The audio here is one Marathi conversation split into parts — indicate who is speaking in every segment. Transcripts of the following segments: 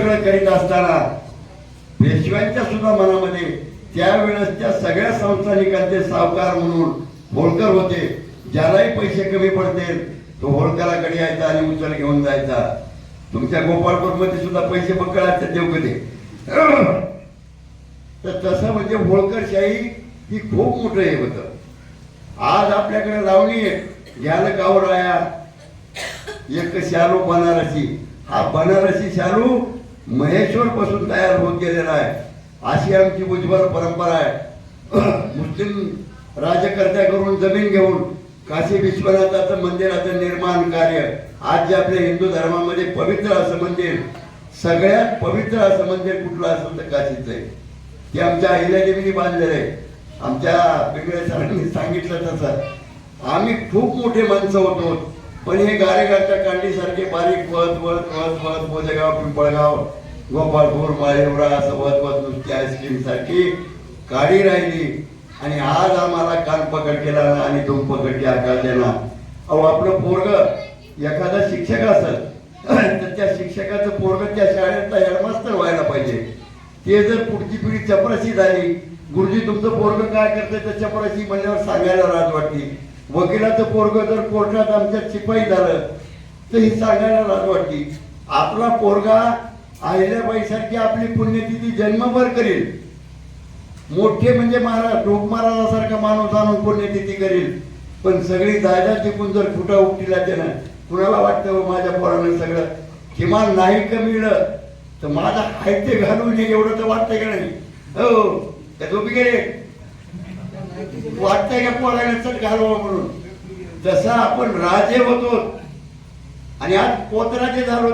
Speaker 1: सगळं करीत असताना पेशव्यांच्या सुद्धा मनामध्ये त्यावेळेस त्या सगळ्या संस्थानिकांचे सावकार म्हणून होळकर होते. ज्यालाही पैसे कमी पडतील तो होळकराकडे यायचा आणि उचल घेऊन जायचा. तुमच्या गोपाळपूरमध्ये सुद्धा पैसे पकडायचे देवकते तर तसं म्हणजे होळकरशाही ही खूप मोठं हे होतं. आज आपल्याकडे लावणी आहे घ्याल गावराया एक शालू बनारसी. हा बनारसी शालू महेश्वर पासून तयार होत गेलेला आहे अशी आमची उज्ज्वल परंपरा आहे मुस्लिम राज्यकर्त्याकडून जमीन घेऊन काशी विश्वनाथाचं मंदिराचं निर्माण कार्य आज जे आपल्या हिंदू धर्मामध्ये पवित्र असं मंदिर सगळ्यात पवित्र असं मंदिर कुठलं असेल तर काशीचं आहे ते आमच्या अहिल्यादेवीने बांधलेलं आहे आमच्या वेगळ्या सरांनी सांगितलं तसं आम्ही खूप मोठे माणसं होतो पण हे गारेगारच्या कांडीसारखे बारीक वळत वळत वळत वळत बोजेगाव पिंपळगाव गोपाळपूर मारेवरा असं वत नुसती आईस्क्रीम सारखी काळी राहिली. आणि आज आम्हाला कान पकड केला ना आणि दोन पकड आकार देणार अहो आपलं पोरग एखादा शिक्षक असेल तर त्या शिक्षकाचं पोरग त्या शाळेतला हेडमास्तर व्हायला पाहिजे. ते जर पुढची पिढी चपराशी झाली गुरुजी तुमचं पोरग काय करतंय तर चपराशी म्हणल्यावर सांगायला राज वाटते. वकिलाचं पोरग जर कोर्टात आमच्या शिपाई झालं तर ही सांगायला राज वाटते. आपला पोरगा अहिल्याबाईसारखी आपली पुण्यतिथी जन्मभर करेल. मोठे म्हणजे महाराज लोक महाराजासारखा माणूस आणून पुण्यतिथी करेल. पण सगळी जायदाद टिकून जर फुटा उपटीला त्यानं कुणाला वाटतं हो माझ्या पोरानं सगळं? किमान नाही का मिळलं? तर माझा हायते घालून ये एवढं तर वाटतंय का नाही? हो त्या झोपी गेले? वाटतंय का पोराने चट घालवा म्हणून? जसं आपण राजे होतो आणि आज पोतराजे झालो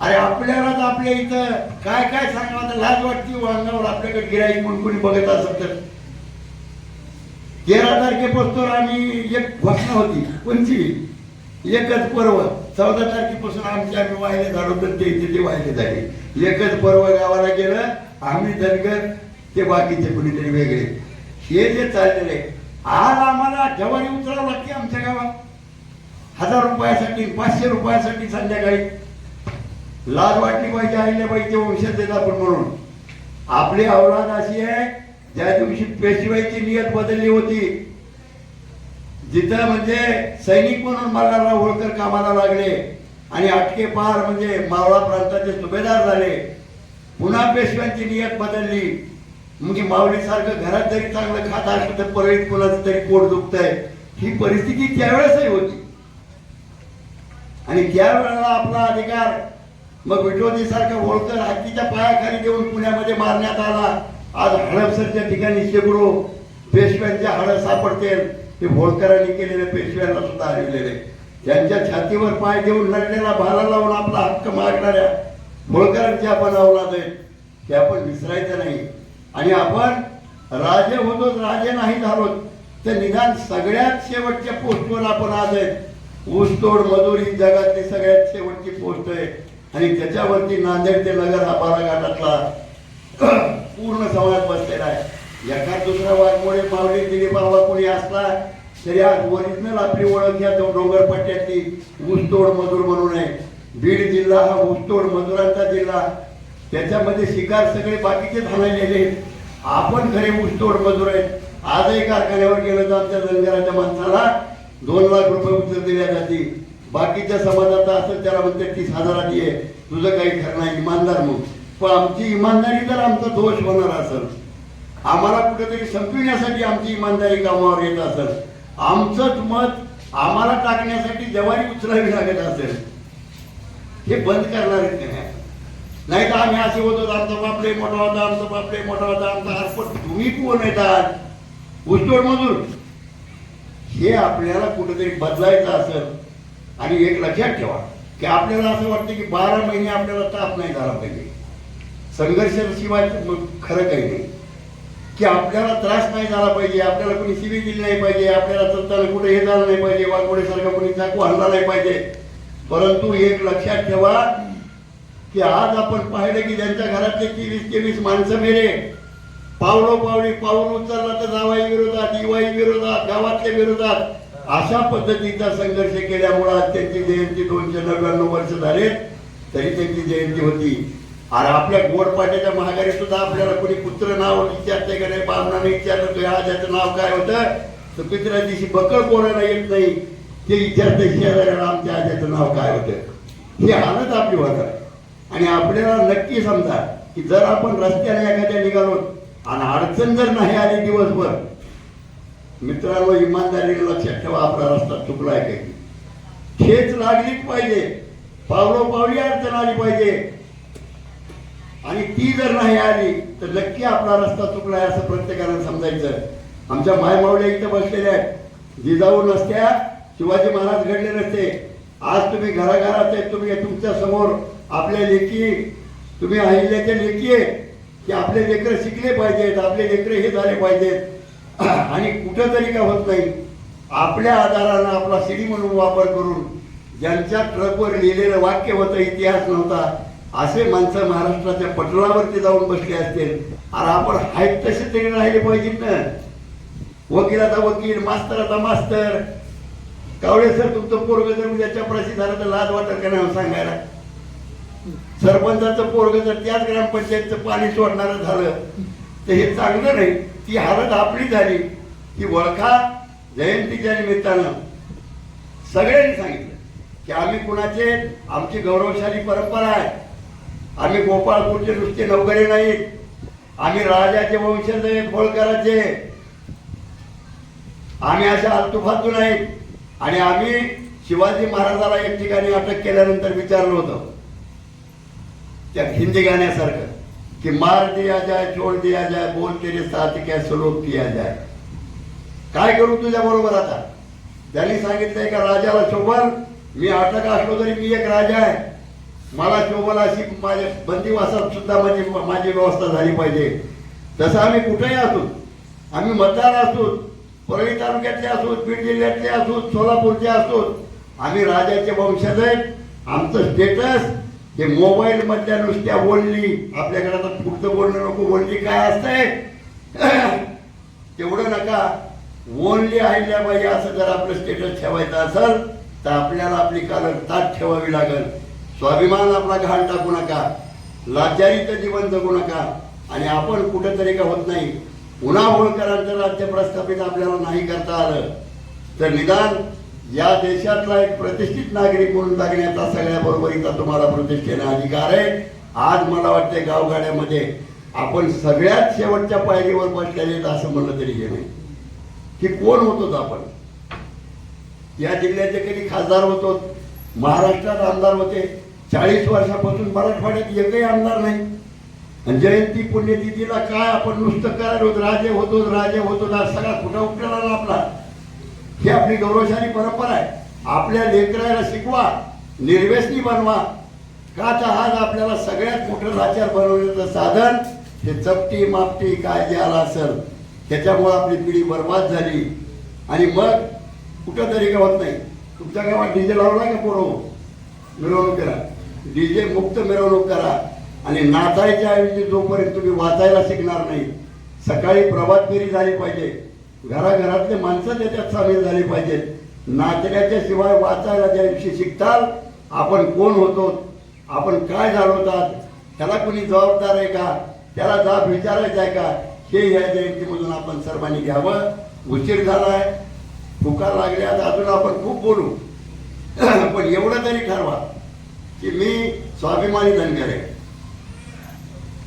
Speaker 1: अरे आपल्यालाच आपल्या इथं काय काय सांगा आता लाज वाटते हो अंगावर आपल्याकडे गिराईक म्हणून कोणी बघत असत तर. तेरा तारखेपासून आम्ही एक घोषणा होती. कोणती? एकच पर्व. चौदा तारखेपासून आमचे आम्ही वाहिले झालो तर ते इथे ते वाहिले झाले. एकच पर्व गावाला गेलं आम्ही धनगर ते बाकीचे कुणीतरी वेगळे. हे जे चाललेले आहे, आज आम्हाला जवानी उचलावं लागते आमच्या गावात. हजार रुपयासाठी पाचशे रुपयासाठी संध्याकाळी. लाज वाटली पाहिजे अहिल्याबाईचे वंशज आहेत आपण म्हणून. आपली औलाद अशी आहे ज्या दिवशी पेशवाईची नियत बदलली होती जिथं म्हणजे सैनिक म्हणून मल्हारराव होळकर कामाला लागले आणि अटके पार म्हणजे मावळा प्रांताचे सुभेदार झाले. पुन्हा पेशव्यांची नियत बदलली. म्हणजे माऊलीसारखं घरात जरी चांगलं खात असलं तर परळीत कुणाचं तरी पोट दुखतंय. ही परिस्थिती त्यावेळेसही होती. आणि त्यावेळेला आपला अधिकार मग विठोजी सारखा होळकर हत्तीच्या पायाखाली देऊन पुण्यामध्ये मारण्यात आला. आज हडपसरच्या ठिकाणी शेकडो पेशव्यांच्या हळद सापडतील. ते होळकरांनी केलेले पेशव्यांना सुद्धा हरविलेले. त्यांच्या छातीवर पाय देऊन लढलेला भाला लावून आपला हक्क मागणाऱ्या होळकरांची आपण अवलाद आहे ते आपण विसरायचं नाही. आणि आपण राजे होतो राजे नाही झालो तर निदान सगळ्यात शेवटच्या पोस्टवर आपण आज आहेत. ऊसतोड मजुरी जगातली सगळ्यात शेवटची पोस्ट आहे. आणि त्याच्यावरती नांदेड ते नगर हा बालाघाटातला पूर्ण समाज बसलेला आहे. एका दुसऱ्या वाघमोडे मावळी दिलीप बाबा कोणी असला तरी आज ओरिजिनल आपली ओळख या डोंगर डोंगरपट्ट्यातली ऊसतोड मजूर म्हणून आहे. बीड जिल्हा हा ऊसतोड मजुरांचा जिल्हा. त्याच्यामध्ये शिकार सगळे बाकीचे थांबलेले आहेत. आपण खरे ऊसतोड मजूर आहेत. आजही कारखान्यावर गेलं तर आमच्या धनगराच्या माणसाला दोन लाख रुपये उचल दिल्या जाते बाकीच्या समाजाचा असं त्याला म्हणते तीस हजाराची आहे. तुझं काही खरं नाही इमानदार म्हणून. पण आमची इमानदारी जर आमचा दोष होणार असेल आम्हाला कुठेतरी संपविण्यासाठी आमची इमानदारी कामावर येत असेल आमचंच मत आम्हाला टाकण्यासाठी जवारी उचलावी लागत असेल हे बंद करणार आहेत नाही नाही? तर आम्ही असे होतो आमचा बापले मोठा होता आमचा बापले मोठा होता आमचा हरपट तुम्ही कोण येतात उस्तोड मजूर हे आपल्याला कुठेतरी बदलायचं असेल आणि एक लक्षात ठेवा की आपल्याला असं वाटतं की बारा महिने आपल्याला ताप नाही झाला पाहिजे. संघर्षाशिवाय मग खरं काही नाही. की आपल्याला त्रास नाही झाला पाहिजे आपल्याला कोणी शिवी दिली नाही पाहिजे आपल्याला चलताना कुठे हे झालं नाही पाहिजे वाघोडेसारखा कोणी चाकू हल्ला नाही पाहिजे. परंतु एक लक्षात ठेवा की आज आपण पाहिलं की ज्यांच्या घरातले तेवीस तेवीस माणसं मेले पावलो पावली पाऊल उचलला तर जावाई विरोधात दिवाई विरोधात गावातल्या विरोधात. अशा पद्धतीचा संघर्ष केल्यामुळे आज त्यांची जयंती दोनशे नव्याण्णव वर्ष झाले तरी त्यांची जयंती होती. आणि आपल्या गोडपाट्याच्या महागारी सुद्धा आपल्याला कोणी पुत्र नाव विचारते का नाही बामणाने विचारलं तुझ्या आजाचं नाव काय होतं? तर दुसऱ्या दिवशी बकळ कोणाला येत नाही ते विचारते शेजाऱ्याला आमच्या आजाचं नाव काय होतं? हे हालत आपली होणार. आणि आपल्याला नक्की समजा की जर आपण रस्त्याने एखाद्या निघालो आणि अडचण जर नाही आली दिवसभर मित्रांनो इमानदारीने लक्षात ठेवा आपला रस्ता चुकलाय काही. ठेच लागलीच पाहिजे. पावलोपावली अडचण आली पाहिजे. आणि ती जर नाही आली तर नक्की आपला रस्ता चुकलाय असं प्रत्येकानं समजायचं. आमच्या मायमावल्या इथं बसलेल्या आहेत. जिजाऊ नसत्या शिवाजी महाराज घडले नसते. आज तुम्ही घराघरात आहे तुम्ही तुमच्यासमोर आपल्या लेखी तुम्ही अहिल्याच्या लेखी आहे की आपले लेकरं शिकले पाहिजेत आपले लेकरं हे झाले पाहिजेत. आणि कुठंतरी का होत नाही. आपल्या आधारानं आपला शिडी म्हणून वापर करून ज्यांच्या ट्रकवर लिहिलेलं वाक्य होतं इतिहास नव्हता असे माणसं महाराष्ट्राच्या पटलावरती जाऊन बसले असतील. अरे आपण आहेत तसे तरी राहिले पाहिजेत ना. वकिलाचा वकील मास्तराचा मास्तर. कावळे सर तुमचं पोरग जर उद्या चपराशी झालं तर लाज वाटत का नाही सांगायला? सरपंचाचं पोरग जर त्याच ग्रामपंचायतचं पाणी सोडणारं झालं तर हे चांगलं नाही. ती हालत आपली झाली ती वळखा जयंतीच्या निमित्तानं. सगळ्यांनी सांगितलं की आम्ही कुणाचे आमची गौरवशाली परंपरा आहे. आम्ही गोपाळपूरचे नुसते नवकरे नाहीत आम्ही राजाचे वंशज आहेत होळकराचे आम्ही अशा आलतुफालतू नाहीत आणि आम्ही शिवाजी महाराजाला एक ठिकाणी अटक केल्यानंतर विचारलं होतं. त्या हिंदी गाण्यासारखं. की मार दिया जाय छोड दिया जाय बोल तेरे साथ क्या सलूक किया जाय काय करू तुझ्या बरोबर आता? त्यांनी सांगितलंय का राजाला शोभन मी अटक असलो तरी मी एक राजा आहे. मला शोभन अशी माझ्या बंदिवासात सुद्धा माझी माझी व्यवस्था झाली पाहिजे. तसं आम्ही कुठेही असू. आम्ही मतदार असू. परळी तालुक्यातले असू बीड जिल्ह्यातले असू सोलापूरचे असू. आम्ही राजाचे वंशज आहेत. आमचं स्टेटस हे मोबाईल मधल्या नुसत्या बोलली आपल्याकडे आता पुढचं बोलणं नको बोलली काय असतंय? तेवढं नका. ओनली पाहिजे असं जर आपलं स्टेटस ठेवायचं असेल तर आपल्याला आपली कारण ताट ठेवावी लागेल. स्वाभिमान आपला घाण टाकू नका. लाचारीचं जीवन जगू नका. आणि आपण कुठेतरी का होत नाही? पुन्हा होळकरांचं राज्य प्रस्थापित आपल्याला नाही करता आलं. तर निदान या देशातला एक प्रतिष्ठित नागरिक म्हणून जगण्याचा सगळ्या बरोबरीचा तुम्हाला प्रतिष्ठेने अधिकार आहे. आज मला वाटते गावगाड्यामध्ये आपण सगळ्यात शेवटच्या पायरीवर बसलेले असं म्हणलं तरी हे नाही. की कोण होतो आपण? या जिल्ह्याचे कधी खासदार होतो महाराष्ट्रात आमदार होते. चाळीस वर्षापासून मराठवाड्यात एकही आमदार नाही. आणि जयंती पुण्यतिथीला काय आपण नुसतं करायला होत? राजे होतो राजे होतो सगळा कुठं उपलेला आपला? ही आपली गौरवशाली परंपरा आहे. आपल्या लेकराला शिकवा निर्व्यसनी बनवा. का तर आज आपल्याला सगळ्यात मोठं लाचार बनवण्याचं साधन हे चपटी मापटी काय जे आला असेल. त्याच्यामुळं आपली पिढी बर्बाद झाली. आणि मग कुठं तरी का नाही. तुमच्या गावात डीजे लावला का पोरं? मिरवणूक करा. डीजे मुक्त मिरवणूक करा. आणि नाचायच्या ऐवजी जोपर्यंत तुम्ही वाचायला शिकणार नाही सकाळी प्रभात फेरी झाली पाहिजे. घराघरातले माणसं त्याच्यात सामील झाली पाहिजेत नाचण्याच्या शिवाय वाचायला ज्या दिवशी शिकताल आपण कोण होतो? आपण काय झालो त्याला कोणी जबाबदार आहे का? त्याला जाब विचारायचा आहे का? हे या जयंतीमधून आपण सर्वांनी घ्यावं. उशीर झाला आहे फुका लागल्यात. अजून आपण खूप बोलू. पण एवढं तरी ठरवा की मी स्वाभिमानी धनगर आहे.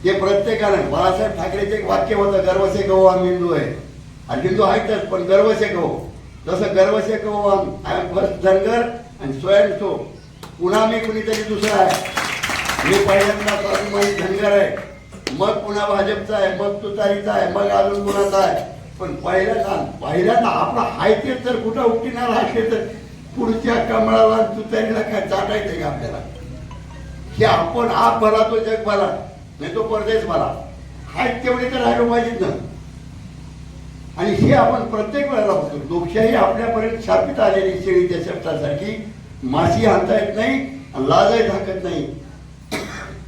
Speaker 1: ते प्रत्येकानं. बाळासाहेब ठाकरेचे एक वाक्य होतं गर्वसे गहो आम्ही हिंदू आहे. आणि हिंदू आहेतच पण गर्वशेक गहो तसं गर्वशेक हो आय एम फर्स्ट धनगर आणि स्वयं तो. पुन्हा मी कुणीतरी दुसरा आहे. मी पहिल्यांदा माझी धनगर आहे. मग पुन्हा भाजपचा आहे मग तुतारीचा आहे मग अजून कुणाचा आहे. पण पहिल्यांदा पहिल्यांदा आपला हाय तेच जर कुठं उठणार आहे तर पुढच्या कमळाला तुतारीला काय चाटायचंय का आपल्याला? की आपण आप भला तो जग भरा नाही तो परदेश भला हाय तेवढे तर राहिलो पाहिजेत ना. आणि हे आपण प्रत्येक वेळेला होतो. लोकशाही आपल्यापर्यंत छापित आलेली शेळीच्या शब्दासारखी माशी आणता येत नाही आणि लाजही झाकत नाही.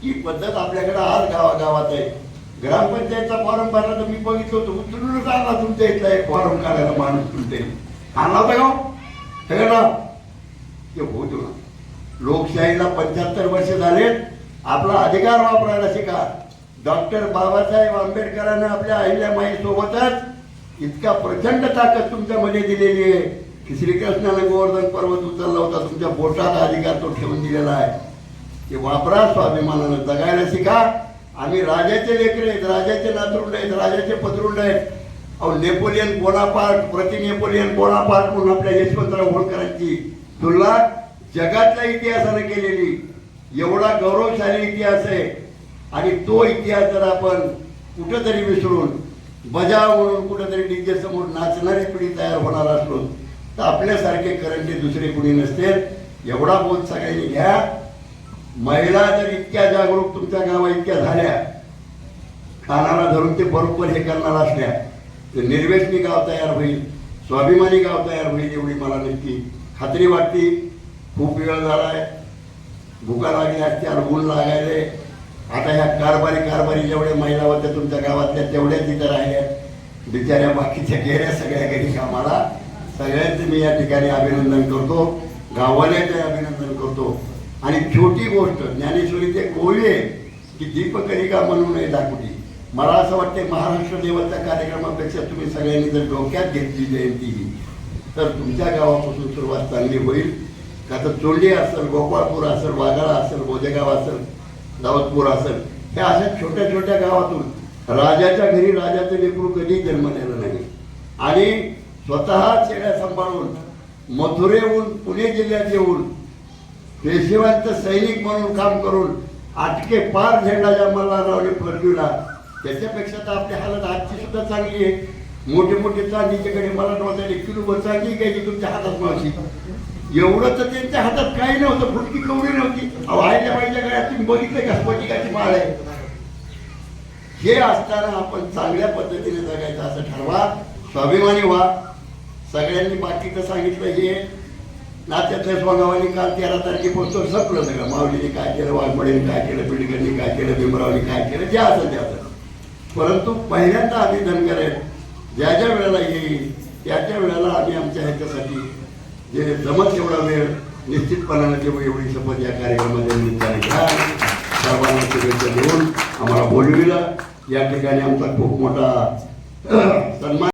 Speaker 1: ही पद्धत आपल्याकडे आज गावागावात आहे. ग्रामपंचायतचा फॉर्म भरला तर मी बघितलं होतं उचलूनच आणला तुमच्या इथला एक फॉर्म काढायला माणूस तुमचे आणला होता का हो? सगळं ना ते होऊ ना. लोकशाहीला पंच्याहत्तर वर्ष झालेत. आपला अधिकार वापरायला शिका. डॉक्टर बाबासाहेब आंबेडकरांना आपल्या अहिल्यामाई सोबतच इतका प्रचंड ताकद तुमच्यामध्ये दिलेली आहे. की श्रीकृष्णाने गोवर्धन पर्वत उचलला होता तुमच्या बोटात अधिकार तो ठेवून दिलेला आहे. ते वापरा स्वाभिमानानं जगायला शिका. आम्ही राजाचे लेकरे आहेत राजाचे नातरुंड आहेत राजाचे पदरुंड आहेत. अहो नेपोलियन बोनापार्ट प्रति नेपोलियन बोनापार्ट म्हणून आपल्या यशवंतराव होळकरांची तुलना जगातल्या इतिहासानं केलेली. एवढा गौरवशाली इतिहास आहे. आणि तो इतिहास जर आपण कुठंतरी विसरून बजाव म्हणून कुठंतरी डीजे समोर नाचणारी पिढी तयार होणार असलो तर आपल्यासारखे करंटे दुसरे कुणी नसतील एवढा बोध सगळ्यांनी घ्या. महिला जर इतक्या जागरूक तुमच्या गावा इतक्या झाल्या कानाला धरून ते बरोबर हे करणार असल्या तर निर्वेशनी गाव तयार होईल स्वाभिमानी गाव तयार होईल एवढी मला नक्की खात्री वाटते. खूप वेळ झाला आहे भुका लागल्या असत्या ऊन लागायले आता ह्या कारभारी कारभारी जेवढ्या महिला होत्या तुमच्या गावातल्या तेवढ्याच इथं राहिल्या बिचाऱ्या बाकीच्या गेल्या सगळ्या घरी. कामाला सगळ्यांचं मी या ठिकाणी अभिनंदन करतो. गाववाल्याचे अभिनंदन करतो. आणि छोटी गोष्ट ज्ञानेश्वरीचे ते कोळी आहे की दीपकरिका म्हणून आहे दाखवली मला असं वाटते महाराष्ट्र देवाच्या कार्यक्रमापेक्षा तुम्ही सगळ्यांनी जर डोक्यात घेतली जयंती ही तर तुमच्या गावापासून सुरुवात चांगली होईल. का तर चोंडी असेल गोपाळपूर असेल वाघाळा असेल बोदेगाव असेल दावतपूर असेल. हे अशा छोट्या छोट्या गावातून राजाच्या घरी राजाचं लेकरू कधी जन्मलेलं नाही. आणि स्वतः शेळ्या सांभाळून मथुरेहून पुणे जिल्ह्यात येऊन पेशेवांचं सैनिक म्हणून काम करून आटके पार झेंडा ज्या मल्हाररावने फडकविला त्याच्यापेक्षा तर आपली हालत आजची सुद्धा चांगली आहे. मोठे मोठे चांदीच्याकडे मला नव्हतं किलो चांदी घ्यायची तुमच्या हातात मावशी. एवढं तर त्यांच्या हातात काही नव्हतं फुटकी कवडी नव्हती. अहो आयच्या बाईच्या गळ्यात तुम्ही बघितलं का? स्फटिकाची माळ आहे. हे असताना आपण चांगल्या पद्धतीने जगायचं असं ठरवा. स्वाभिमानी व्हा. सगळ्यांनी बाकीचं सांगितलं हे. नात्यातल्या स्वगावानी काल तेरा तारखेपासून सगळं सगळं. माऊलीने काय केलं वाघमडेने काय केलं पिडकरनी काय केलं भीमरावने काय केलं जे असं ते असं परंतु पहिल्यांदा आम्ही धनगर आहेत ज्या ज्या वेळेला येईल त्या त्या वेळेला आम्ही आमच्या ह्याच्यासाठी जे जमत एवढा वेळ निश्चितपणानं जेव्हा एवढी शपथ या कार्यक्रमाच्या निमित्ताने घ्या सर्वांना शुभेच्छा देऊन आम्हाला बोलविला. या ठिकाणी आमचा खूप मोठा सन्मान